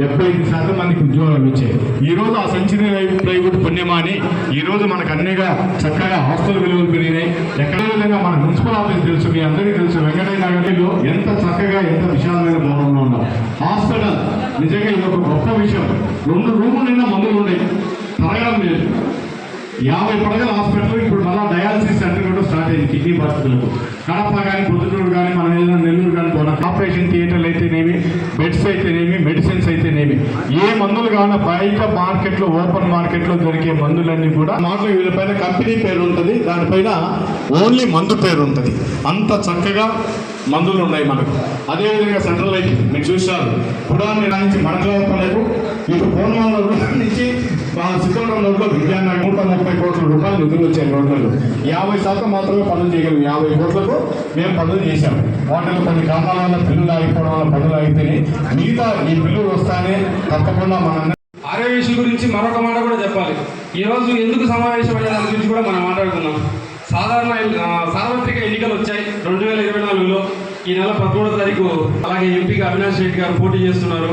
డెబ్బై ఐదు శాతం మందికి ఉద్యోగాలు వచ్చాయి. ఈ రోజు ఆ సెంచరీ ప్లైవుడ్ పుణ్యమా అని ఈ రోజు మనకు అన్నిగా చక్కగా హాస్టల్ విలువలు పెరిగినాయి. ఎక్కడ విధంగా మన మున్సిపల్ ఆఫీస్ తెలుసు మీ అందరికీ తెలుసు వెంకటయ్య నగర్లో ఎంత చక్కగా ఎంత విశాలమైన భవనంలో ఉన్నాం హాస్పిటల్ నిజంగా ఇది ఒక గొప్ప విషయం. రెండు రూములు నిన్న మందులు ఉన్నాయి. తరగడం లేదు. యాభై పడగల హాస్పిటల్ ఇప్పుడు మళ్ళీ డయాలసిస్ సెంటర్ కూడా స్టార్ట్ అయింది కిడ్నీ పరిస్థితులకు. కడప కానీ పొద్దుటూరు కానీ మనం ఏదైనా నెల్లూరు కానీ పోవడం ఆపరేషన్ థియేటర్లు అయితేనేమి బెడ్స్ అయితేనేమి మెడిసిన్స్ అయితేనేమి ఏ మందులు కావాలన్నా బయట మార్కెట్లో ఓపెన్ మార్కెట్లో దొరికే మందులన్నీ కూడా మాటలు వీళ్ళపైన కంపెనీ పేరు ఉంటుంది దానిపైన ఓన్లీ మందు పేరు ఉంటుంది అంత చక్కగా మందులు ఉన్నాయి మనకు. అదేవిధంగా సెంట్రల్ లైట్ మీరు చూసారు పురాన్ని నుంచి మండలవైపు ఇటు పూర్ణమాల నుంచి మా సిద్ధవరం రోడ్లో నూట ముప్పై కోట్ల రూపాయలు నిధులు వచ్చాయి రోడ్లలో యాభై శాతం మాత్రమే పనులు చేయగలం యాభై కోట్లకు మేము పనులు చేశాం. వాటిలో కొన్ని కారణాల వల్ల బిల్లులు ఆగిపోవడం వల్ల పనులు ఆగితేనే మిగతా ఈ బిల్లులు వస్తానే తప్పకుండా మన ఆర్యవేశం గురించి మరొక మాట కూడా చెప్పాలి. ఈరోజు ఎందుకు సమావేశం అయ్యే దాని గురించి కూడా మనం మాట్లాడుకున్నాం సాధారణ సార్వత్రిక ఎన్నికలు వచ్చాయి రెండు వేల ఇరవై నాలుగులో. ఈ నెల పదమూడో తారీఖు అలాగే ఎంపీగా అవినాష్ రెడ్డి గారు పోటీ చేస్తున్నారు.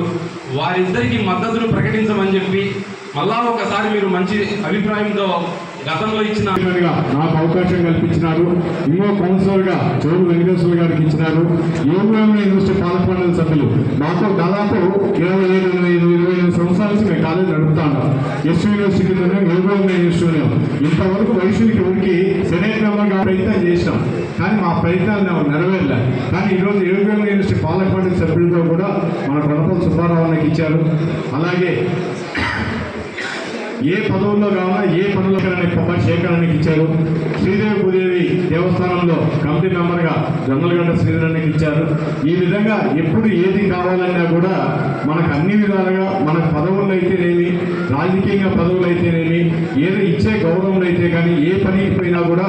వారిద్దరికి మద్దతును ప్రకటించమని చెప్పి మళ్ళా ఒకసారి మీరు మంచి అభిప్రాయంతో గతంలో ఇచ్చిన నాకు అవకాశం కల్పించినారు. ఇంకో కౌన్సిలర్గా చోరు వెంకటేశ్వర గారికి ఇచ్చినారు. యోగరామ యూనివర్సిటీ పాలకమండలి సభ్యులు. మాతో దాదాపు ఇరవై ఐదు ఇరవై ఐదు ఇరవై ఐదు సంవత్సరాల నుంచి మేము కాలేజ్ నడుపుతా ఉన్నాం ఎస్ యూనివర్సిటీ యోగరామ యూనివర్సిటీ ఇంతవరకు వైశ్యునికి ఉనికి సెనేట్ మెంబర్గా ప్రయత్నం చేసినాం. కానీ మా ప్రయత్నాలు నెరవేరలే. కానీ ఈరోజు యోగరామ యూనివర్సిటీ పాలకమండలి సభ్యులతో కూడా మన ప్రభుత్వం సుబ్బారావు ఇచ్చారు. అలాగే ఏ పదవుల్లో కావాలా ఏ పనులకైనా పొమ్మ శేఖరానికి ఇచ్చారు. శ్రీదేవి భూదేవి దేవస్థానంలో కమిటీ మెంబర్గా జొన్నలగడ్డ శ్రీధరానికి ఇచ్చారు. ఈ విధంగా ఎప్పుడు ఏది కావాలన్నా కూడా మనకు అన్ని విధాలుగా మన పదవులు అయితేనేమి రాజకీయంగా పదవులు అయితేనేమి ఏదో ఇచ్చే గౌరవం అయితే కానీ ఏ పని పోయినా కూడా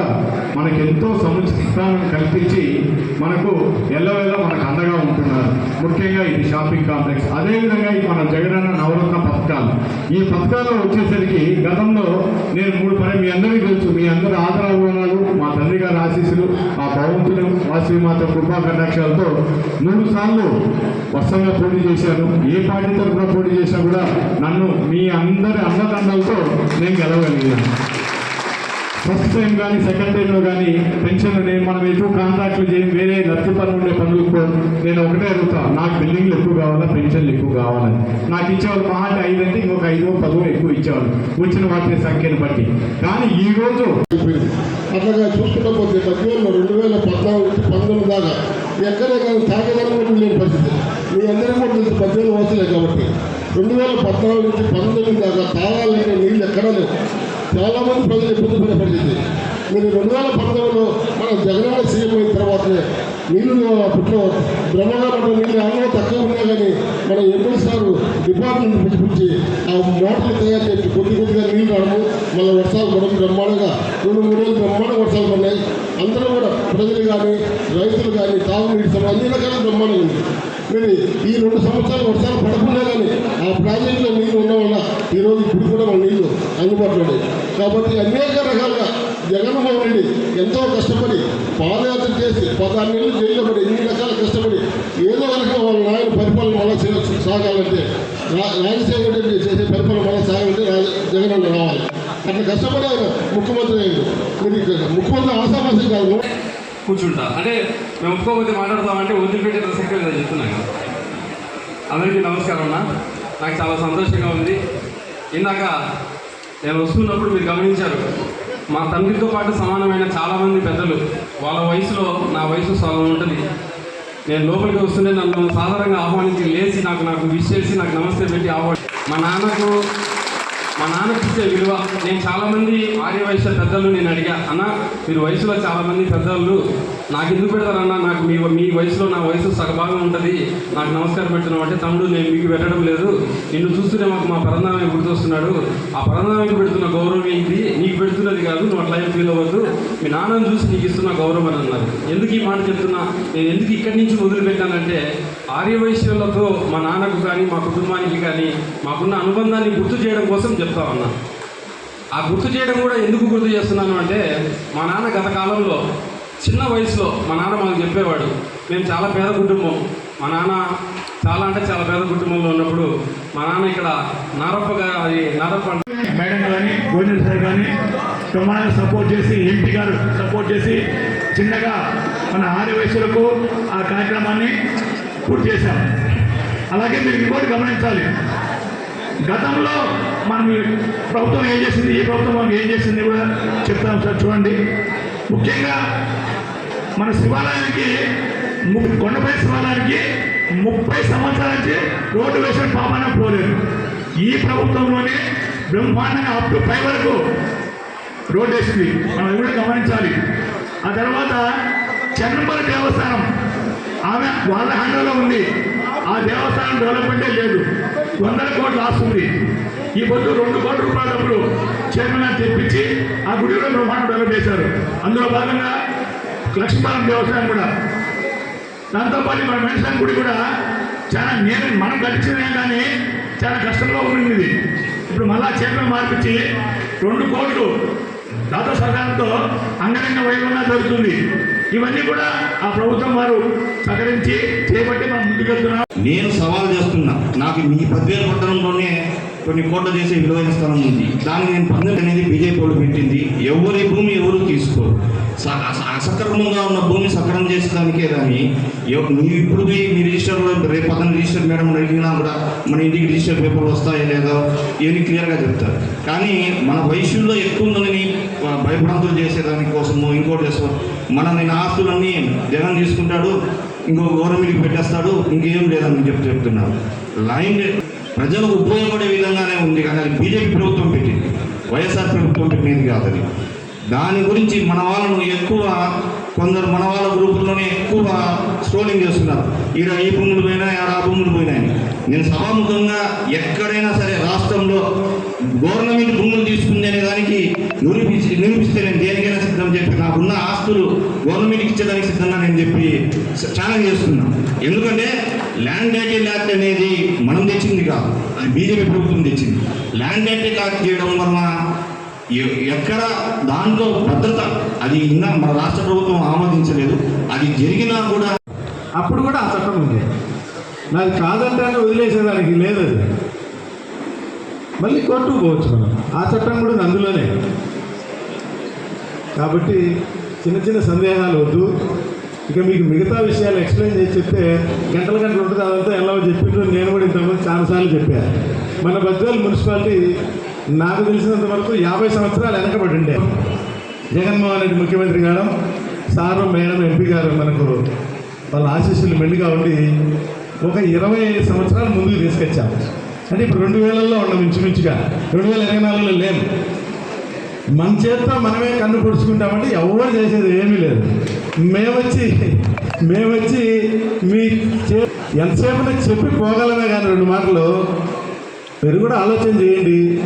మనకు ఎంతో సముచిత కల్పించి మనకు ఎల్లవేళ మనకు అండగా ఉంటున్నారు. ముఖ్యంగా ఇది షాపింగ్ కాంప్లెక్స్. అదేవిధంగా ఈ మన జగనన్న నవరత్న పథకాలు. ఈ పథకాల్లో వచ్చేసరికి గతంలో నేను మూడు పని మీ అందరికీ తెలుసు. మీ అందరి ఆదరాభిమానాలు గారి ఆశీస్సులు ఆ భగవంతుడు వాసవిమాత కృపా కటాక్షాలతో మూడు సార్లు వర్షంగా పోటీ చేశాను. ఏ పార్టీ తరఫున పోటీ చేసినా కూడా నన్ను మీ అందరి అన్నదండలతో నేను గెలవగలిగాను. ఫస్ట్ టైం కానీ సెకండ్ టైంలో కానీ పెన్షన్ నేను మనం ఎక్కువ కాంట్రాక్ట్లు చేయం వేరే లబ్ధి పనులు ఉండే పనులు కూడా నేను ఒకటే అడుగుతా నాకు బిల్డింగ్లు ఎక్కువ కావాలా పెన్షన్లు ఎక్కువ కావాలని. నాకు ఇచ్చేవాళ్ళు మా అంటే ఐదు అంటే ఇంకొక ఐదో పదో ఎక్కువ ఇచ్చేవాళ్ళు. వచ్చిన వాటి సంఖ్యను బట్టి. కానీ ఈ రోజు అట్లాగా చూసుకుంటూ పోతే మధ్యలో రెండు వేల పద్నాలుగు నుంచి పంతొమ్మిది దాకా ఎక్కడ కానీ తాగేదాన్ని లేని పరిస్థితి. మీ అందరికీ కూడా తెలుసు పద్దెనిమిది వస్తలే కాబట్టి. రెండు వేల పద్నాలుగు నుంచి పంతొమ్మిది దాకా తాగాలనే నీళ్ళు ఎక్కడా లేవు. చాలా మంది ప్రజలు ఇబ్బంది పడే పరిస్థితి. మీరు రెండు వేల పంతొమ్మిదిలో మన జగనన్న సీఎం అయిన తర్వాతనే నీళ్ళు అప్పట్లో బ్రహ్మగా పడ్డ నీళ్ళు అన్నో తక్కువ ఉన్నా కానీ మన ఎంపీ సార్ డిపార్ట్మెంట్ పిలిపించి ఆ మోటార్లు తయారు చేసి కొద్ది కొద్దిగా నీళ్ళు రావడము మళ్ళీ వర్షాలు పడడం బ్రహ్మాండంగా. రెండు మూడు రోజులు బ్రహ్మాండ వర్షాలు పడినాయి. అందరూ కూడా ప్రజలు కానీ రైతులు కానీ తాగునీటి సమస్య అన్ని రకాల బ్రహ్మాండం ఉంది. మరి ఈ రెండు సంవత్సరాలు వర్షాలు పడకుండా కానీ ఆ ప్రాజెక్టులో నీళ్ళు ఉండడం వల్ల ఈరోజు ఇప్పుడు కూడా మన నీళ్ళు అందుబాటులో ఉన్నాయి కాబట్టి అనేక రకాలుగా జగన్మోహన్ రెడ్డి ఎంతో కష్టపడి పాదయాత్ర చేసి పదహారు నెలలు జైల్లో పడి ఎన్ని రకాల కష్టపడి ఏదో రకంగా వాళ్ళ నాయన పరిపాలన మళ్ళీ చే- సాగాలంటే రాజశేఖర రెడ్డి చేసే పరిపాలన మళ్ళీ సాగాలంటే రాజ జగన్ రావాలి. అట్లా కష్టపడి ఆయన ముఖ్యమంత్రి అయ్యాడు. ముఖ్యమంత్రి ఆశామాసం కాదు. కూర్చుంటా. అంటే మేము ఒప్పుకోకపోతే మాట్లాడతామంటే వదిలిపెట్టే ప్రసక్తి లేదని చెప్తున్నాను అందరికీ నమస్కారం అన్న. నాకు చాలా సంతోషంగా ఉంది. ఇందాక నేను వస్తున్నప్పుడు మీరు గమనించారు. మా తండ్రితో పాటు సమానమైన చాలామంది పెద్దలు. వాళ్ళ వయసులో నా వయసు సగం ఉంటుంది. నేను లోపలికి వస్తుంటే నన్ను సాధారణంగా ఆహ్వానించి లేచి నాకు నాకు విష్ చేసి నాకు నమస్తే పెట్టి ఆహ్వాని మా నాన్నకు మా నాన్నకి ఇచ్చే విలువ నేను చాలామంది ఆర్య వయసు పెద్దలు నేను అడిగా అన్న మీరు వయసులో చాలామంది పెద్దలు నాకు ఎందుకు పెడతారన్నా? నాకు మీ మీ వయసులో నా వయసు సగభాగం ఉంటుంది నాకు నమస్కారం పెట్టడం అంటే తమ్ముడు నేను మీకు పెట్టడం లేదు. నిన్ను చూస్తూనే మాకు మా పరంధామే గుర్తొస్తున్నాడు. ఆ పరంధామానికి పెడుతున్న గౌరవం ఏంటి? నీకు పెడుతున్నది కాదు నువ్వు అట్లా ఫీల్ అవ్వద్దు. మీ నాన్నని చూసి నీకు ఇస్తున్న గౌరవం అని అన్నారు. ఎందుకు ఈ మాట చెప్తున్నా? నేను ఎందుకు ఇక్కడి నుంచి మొదలుపెట్టానంటే ఆర్య వైశ్యులతో మా నాన్నకు కానీ మా కుటుంబానికి కానీ మాకున్న అనుబంధాన్ని గుర్తు చేయడం కోసం చెప్తా ఉన్నా ఆ గుర్తు చేయడం కూడా ఎందుకు గుర్తు చేస్తున్నాను అంటే మా నాన్న గత కాలంలో చిన్న వయసులో మా నాన్న మాకు చెప్పేవాడు మేము చాలా పేద కుటుంబం. మా నాన్న చాలా అంటే చాలా పేద కుటుంబంలో ఉన్నప్పుడు మా నాన్న ఇక్కడ నారప్పగా అది నారప్ప మేడం కానీ భోజనం సార్ కానీ బ్రహ్మాండంగా సపోర్ట్ చేసి ఎంపీ గారు సపోర్ట్ చేసి చిన్నగా మన ఆరు వయసులకు ఆ కార్యక్రమాన్ని పూర్తి చేశాం. అలాగే మీరు ఇంకోటి గమనించాలి. గతంలో మనం ప్రభుత్వం ఏం చేసింది? ఈ ప్రభుత్వం మనం ఏం చేసింది కూడా చెప్తాం సార్ చూడండి. ముఖ్యంగా మన శివాలయానికి ము- కొండపై శివాలయానికి ముప్పై సంవత్సరాల నుంచి రోడ్డు వేసిన పాపాన పోలేదు. ఈ ప్రభుత్వంలోనే బ్రహ్మాండంగా అప్ టు ఫైవ్ వరకు రోడ్డు వేసింది. మనం అది కూడా గమనించాలి. ఆ తర్వాత చెన్నంబల దేవస్థానం ఆమె వాళ్ళ హండ్రలో ఉంది. ఆ దేవస్థానం డెవలప్మెంటే లేదు. వందల కోట్లు ఆస్తుంది. ఈ పొద్దు రెండు కోట్ల రూపాయల డబ్బులు చైర్మన్ తెప్పించి ఆ గుడి కూడా బ్రహ్మాండం డెవలప్ చేశారు. అందులో భాగంగా లక్ష్మీపాలెం దేవస్థానం కూడా. దాంతోపాటు మన మేషాన్ గుడి కూడా చాలా నేను మనం గడిచినా కానీ చాలా కష్టంలో ఉండింది ఇప్పుడు మళ్ళా చైర్మన్ మార్పించి రెండు కోట్లు దాత సహకారంతో అంగరంగ వైభవంగా జరుగుతుంది. ఇవన్నీ కూడా ఆ ప్రభుత్వం వారు సహకరించి చేపట్టి మనం ముందుకెళ్తున్నాం. నేను సవాల్ చేస్తున్నా. నాకు మీ పదివేల పట్టణంలోనే కొన్ని కోట్ల చేసే విలువైన స్థలం ఉంది. దాన్ని నేను పందెం అనేది బీజేపీ వాళ్ళు పెట్టింది. ఎవరి భూమి ఎవరు తీసుకోరు. స- అసక్రమంగా ఉన్న భూమి సక్రమం చేసేదానికే కానీ నువ్వు ఇప్పుడు మీ రిజిస్టర్లో రేపు పక్కన రిజిస్టర్ మేడం అడిగినా కూడా మన ఇంటికి రిజిస్టర్ పేపర్లు వస్తాయో లేదో ఇవన్నీ క్లియర్గా చెప్తారు. కానీ మన వయసులో ఎక్కువ ఉందని భయభ్రాంతులు చేసేదాని కోసము ఇంకోటి చేస్తాం మన నేను ఆస్తులన్నీ జగన్ తీసుకుంటాడు ఇంకో గవర్నమెంట్కి పెట్టేస్తాడు ఇంకేం లేదని చెప్పి చెప్తున్నారు. లైన్ ప్రజలకు ఉపయోగపడే విధంగానే ఉంది కానీ అది బీజేపీ ప్రభుత్వం పెట్టింది. వైఎస్ఆర్ ప్రభుత్వం పెట్టినది కాదు అది. దాని గురించి మన వాళ్ళను ఎక్కువ కొందరు మన వాళ్ళ గ్రూపుల్లోనే ఎక్కువ స్ట్రోలింగ్ చేస్తున్నారు. ఈడ ఈ భూములు పోయినాయి ఆడ ఆ భూములు పోయినాయి. నేను సభాముఖంగా ఎక్కడైనా సరే రాష్ట్రంలో గవర్నమెంట్ భూములు తీసుకుంది అనే దానికి నిరూపించి నిరూపిస్తే నేను దేనికైనా సిద్ధం చెప్పి నాకున్న ఆస్తులు గవర్నమెంట్కి ఇచ్చేదానికి సిద్ధంగా నేను చెప్పి ఛాలెంజ్ చేస్తున్నా. ఎందుకంటే ల్యాండ్ టైటిల్ యాక్ట్ అనేది మనం తెచ్చింది కాదు అది బీజేపీ ప్రభుత్వం తెచ్చింది. ల్యాండ్ టైటిల్ యాక్ట్ చేయడం వలన ఎ- ఎక్కడ దాంట్లో భద్రత అది ఇంకా మన రాష్ట్ర ప్రభుత్వం ఆమోదించలేదు అది జరిగినా కూడా అప్పుడు కూడా ఆ చట్టం ఉంది. నాది కాదంటే వదిలేసేదానికి లేదు అది. మళ్ళీ కోర్టుకు పోవచ్చు మనం. ఆ చట్టం కూడా అందులోనే. కాబట్టి చిన్న చిన్న సందేహాలు వద్దు. ఇక మీకు మిగతా విషయాలు ఎక్స్ప్లెయిన్ చేసి చెప్తే గంటల గంటలు ఉంటుంది. అదంతా ఎలా చెప్పిండ్రు నేను కూడా ఇంతకుముందు చాలాసార్లు చెప్పాను మన బద్వేల్ మున్సిపాలిటీ నాకు తెలిసినంత వరకు యాభై సంవత్సరాలు వెనకబడి ఉండే. జగన్మోహన్ రెడ్డి ముఖ్యమంత్రి గారు సారు మేడం ఎంపీ గారు మనకు వాళ్ళ ఆశీస్సులు మెండుగా ఉండి ఒక ఇరవై ఐదు సంవత్సరాలు ముందుకు తీసుకొచ్చాం. అంటే ఇప్పుడు రెండు వేలల్లో ఉన్నాం ఇంచుమించుగా. రెండు వేల ఇరవై నాలుగులో లేము మన చేత మనమే కన్ను పొడుచుకుంటామంటే ఎవరు చేసేది ఏమీ లేదు. మేమొచ్చి మేమొచ్చి మీ చే ఎంతసేపు చెప్పి పోగలమే కానీ రెండు మాటలు. మీరు కూడా ఆలోచన చేయండి.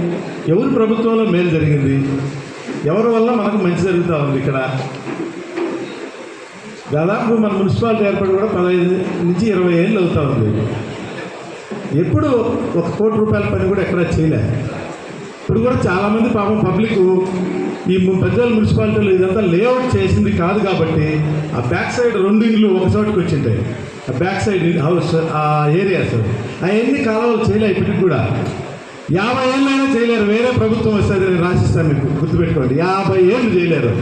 ఎవరి ప్రభుత్వంలో మేలు జరిగింది? ఎవరి వల్ల మనకు మంచి జరుగుతూ ఉంది ఇక్కడ? దాదాపు మన మున్సిపాలిటీ ఏర్పడి కూడా పదహైదు నుంచి ఇరవై ఏళ్ళు అవుతా ఉంది. ఎప్పుడు ఒక కోటి రూపాయల పని కూడా ఎక్కడా చేయలేదు ఇప్పుడు కూడా చాలామంది పాపం పబ్లిక్ ఈ ము- పెద్దల మున్సిపాలిటీలో ఇదంతా లేఅవుట్ చేసింది కాదు కాబట్టి ఆ బ్యాక్ సైడ్ రెండు ఇండ్లు ఒక చోటుకి వచ్చింటాయి. ఆ బ్యాక్ సైడ్ హౌస్ ఆ ఏరియాస్. అవన్నీ కాలువలు చేయలే ఇప్పటికి కూడా. యాభై ఏళ్ళైనా చేయలేరు. వేరే ప్రభుత్వం వస్తుంది నేను రాసిస్తాను మీకు గుర్తుపెట్టుకోండి. యాభై ఏళ్ళు చేయలేరు.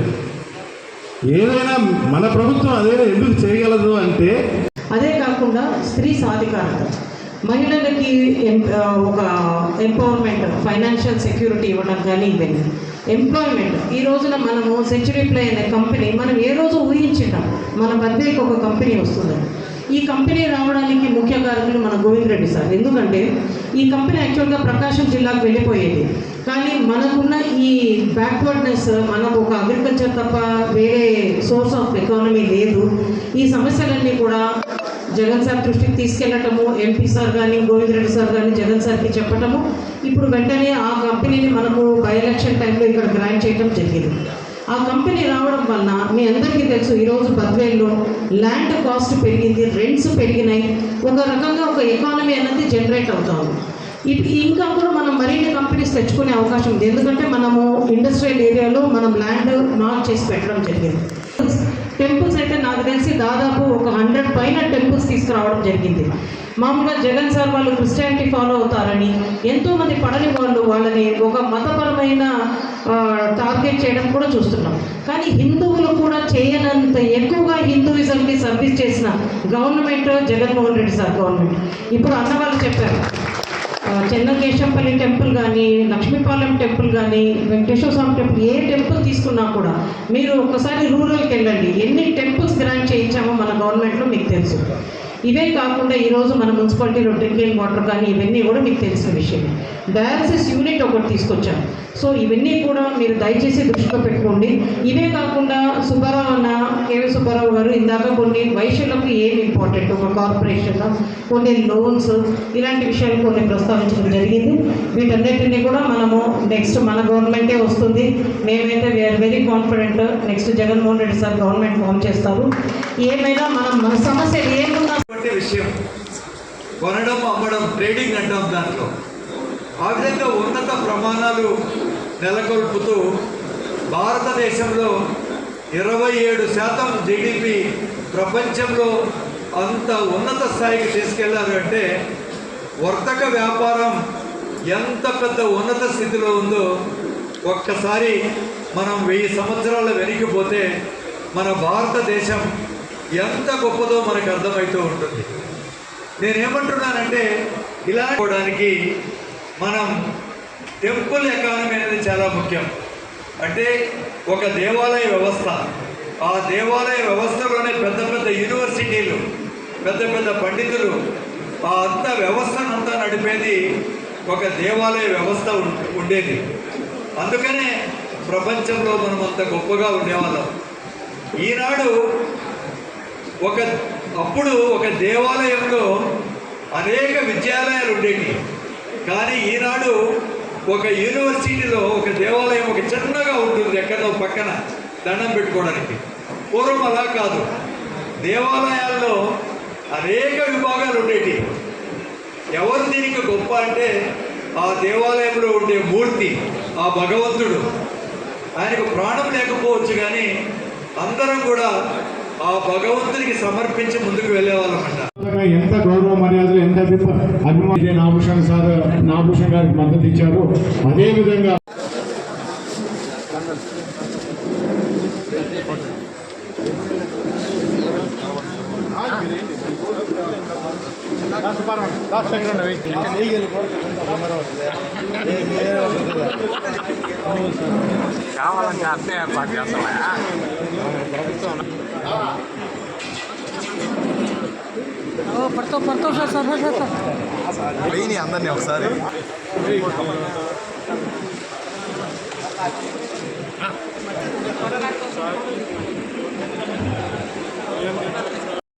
ఏదైనా మన ప్రభుత్వం అదైనా ఎందుకు చేయగలదు అంటే అదే కాకుండా స్త్రీ సాధికారత. మహిళలకి ఎం- ఒక ఎంపవర్మెంట్ ఫైనాన్షియల్ సెక్యూరిటీ ఇవ్వడం కానీ ఇవన్నీ ఎంప్లాయ్మెంట్ ఈ రోజున మనము సెంచురీ ప్లే అనే కంపెనీ మనం ఏ రోజు ఊహించినాం మన బర్త్డేకి ఒక కంపెనీ వస్తుంది. ఈ కంపెనీ రావడానికి ముఖ్య కారకులు మన గోవింద్ రెడ్డి సార్. ఎందుకంటే ఈ కంపెనీ యాక్చువల్గా ప్రకాశం జిల్లాకు వెళ్ళిపోయేది. కానీ మనకున్న ఈ బ్యాక్వర్డ్నెస్ మనకు ఒక అగ్రికల్చర్ తప్ప వేరే సోర్స్ ఆఫ్ ఎకానమీ లేదు. ఈ సమస్యలన్నీ కూడా జగన్ సార్ దృష్టికి తీసుకెళ్ళటము ఎంపీ సార్ కానీ గోవింద్ రెడ్డి సార్ కానీ జగన్ సార్కి చెప్పటము ఇప్పుడు వెంటనే ఆ కంపెనీని మనము బై ఎలక్షన్ టైంలో ఇక్కడ గ్రాంట్ చేయడం జరిగింది. ఆ కంపెనీ రావడం వలన మీ అందరికీ తెలుసు ఈరోజు బద్వేల్లో ల్యాండ్ కాస్ట్ పెరిగింది రెంట్స్ పెరిగినాయి. ఒక రకంగా ఒక ఎకానమీ అనేది జనరేట్ అవుతా ఉంది. ఇంకా కూడా మనం మరిన్ని కంపెనీస్ తెచ్చుకునే అవకాశం ఉంది. ఎందుకంటే మనము ఇండస్ట్రియల్ ఏరియాలో మనం ల్యాండ్ మార్క్ చేసి పెట్టడం జరిగింది. టెంపుల్స్ అయితే నాకు తెలిసి దాదాపు ఒక హండ్రెడ్ పైన టెంపుల్స్ తీసుకురావడం జరిగింది. మామూలుగా జగన్ సార్ వాళ్ళు క్రిస్టియానిటీ ఫాలో అవుతారని ఎంతోమంది పడని వాళ్ళు వాళ్ళని ఒక మతపరమైన టార్గెట్ చేయడం కూడా చూస్తున్నాం. కానీ హిందువులు కూడా చేయనంత ఎక్కువగా హిందూయిజంకి సర్వీస్ చేసిన government Jaganmohan Reddy sir government. ఇప్పుడు అన్న వాళ్ళు చెప్పారు చెన్నకేశంపల్లి టెంపుల్ కానీ లక్ష్మీపాలెం టెంపుల్ కానీ వెంకటేశ్వర స్వామి టెంపుల్ ఏ టెంపుల్ తీసుకున్నా కూడా మీరు ఒకసారి రూరల్కి వెళ్ళండి. ఎన్ని టెంపుల్స్ గ్రాంట్ చేయించామో మన గవర్నమెంట్లో మీకు తెలుసు. ఇవే కాకుండా ఈరోజు మన మున్సిపాలిటీలో డ్రింకింగ్ వాటర్ కానీ ఇవన్నీ కూడా మీకు తెలిసిన విషయం డయాలసిస్ యూనిట్ ఒకటి తీసుకొచ్చాం. సో ఇవన్నీ కూడా మీరు దయచేసి దృష్టిలో పెట్టుకోండి. ఇవే కాకుండా సుబ్బారావు అన్న కేవీ సుబ్బారావు గారు ఇందాక కొన్ని వైశ్యులకు ఏమి ఇంపార్టెంట్ ఒక కార్పొరేషన్ కొన్ని లోన్స్ ఇలాంటి విషయాలు కొన్ని ప్రస్తావించడం జరిగింది. వీటన్నిటిని కూడా మనము నెక్స్ట్ మన గవర్నమెంటే వస్తుంది. మేమైతే we are very confident next Jaganmohan Reddy sir government form చేస్తారు. ఏమైనా మనం మన సమస్యలు ఏమున్నా విషయం కొనడం అమ్మడం ట్రేడింగ్ అంటాం దాంట్లో. ఆ విధంగా ఉన్నత ప్రమాణాలు నెలకొల్పుతూ భారతదేశంలో ఇరవై ఏడు శాతం జీడిపి ప్రపంచంలో అంత ఉన్నత స్థాయికి తీసుకెళ్ళారు అంటే వర్తక వ్యాపారం ఎంత పెద్ద ఉన్నత స్థితిలో ఉందో ఒక్కసారి మనం వెయ్యి సంవత్సరాల వెనక్కిపోతే మన భారతదేశం ఎంత గొప్పదో మనకు అర్థమవుతూ ఉంటుంది. నేనేమంటున్నానంటే ఇలా పోవడానికి మనం టెంపుల్ ఎకానమీ అనేది చాలా ముఖ్యం. అంటే ఒక దేవాలయ వ్యవస్థ. ఆ దేవాలయ వ్యవస్థలోనే పెద్ద పెద్ద యూనివర్సిటీలు పెద్ద పెద్ద పండితులు ఆ అంత వ్యవస్థనంతా నడిపేది ఒక దేవాలయ వ్యవస్థ ఉండేది. అందుకనే ప్రపంచంలో మనం అంత గొప్పగా ఉండేవాళ్ళం. ఈనాడు ఒక అప్పుడు ఒక దేవాలయంలో అనేక విద్యాలయాలు ఉండేవి కానీ ఈనాడు ఒక యూనివర్సిటీలో ఒక దేవాలయం ఒక చిన్నగా ఉంటుంది ఎక్కడో పక్కన దండం పెట్టుకోవడానికి. పూర్వం అలా కాదు. దేవాలయాల్లో అనేక విభాగాలు ఉండేవి ఎవరు దీనికి గొప్ప అంటే ఆ దేవాలయంలో ఉండే మూర్తి ఆ భగవంతుడు. ఆయనకు ప్రాణం లేకపోవచ్చు కానీ అందరం కూడా ఆ భగవంతునికి సమర్పించి ముందుకు వెళ్ళేవాళ్ళమంట. ఎంత గౌరవ మర్యాదలు ఎంత అభిమ- అభిమానం నాభూషణ్ సార్ నాభూషణ్ గారికి మద్దతు ఇచ్చారు. అదే విధంగా కావాలంటే అట్నే ఏర్పాటు చేస్తామా పడతాం సార్ సార్ సార్ సార్ అందరినీ ఒకసారి. సార్.